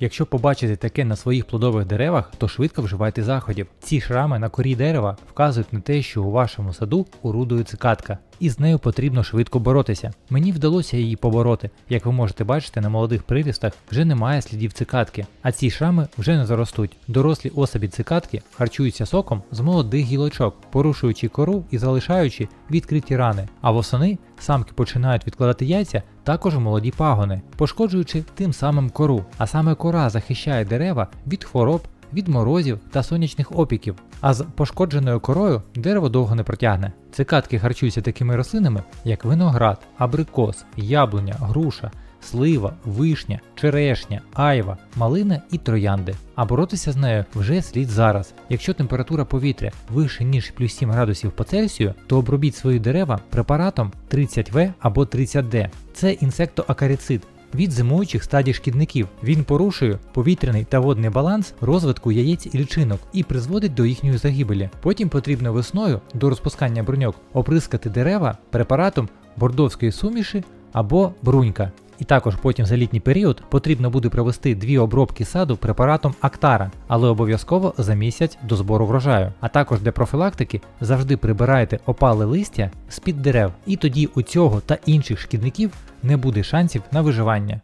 Якщо побачите таке на своїх плодових деревах, то швидко вживайте заходів. Ці шрами на корі дерева вказують на те, що у вашому саду орудує цикадка, і з нею потрібно швидко боротися. Мені вдалося її побороти. Як ви можете бачити, на молодих прирістах вже немає слідів цикадки, а ці шрами вже не заростуть. Дорослі особі цикадки харчуються соком з молодих гілочок, порушуючи кору і залишаючи відкриті рани. А восени самки починають відкладати яйця також молоді пагони, пошкоджуючи тим самим кору. А саме кора захищає дерева від хвороб, від морозів та сонячних опіків. А з пошкодженою корою дерево довго не протягне. Цикадки харчуються такими рослинами, як виноград, абрикос, яблуня, груша, слива, вишня, черешня, айва, малина і троянди. А боротися з нею вже слід зараз. Якщо температура повітря вище ніж плюс 7 градусів по Цельсію, то обробіть свої дерева препаратом 30В або 30D. Це інсектоакарицид. Від зимуючих стадій шкідників він порушує повітряний та водний баланс розвитку яєць і личинок і призводить до їхньої загибелі. Потім потрібно весною до розпускання бруньок оприскати дерева препаратом бордовської суміші або брунька. І також потім за літній період потрібно буде провести дві обробки саду препаратом Актара, але обов'язково за місяць до збору врожаю. А також для профілактики завжди прибирайте опале листя з-під дерев, і тоді у цього та інших шкідників не буде шансів на виживання.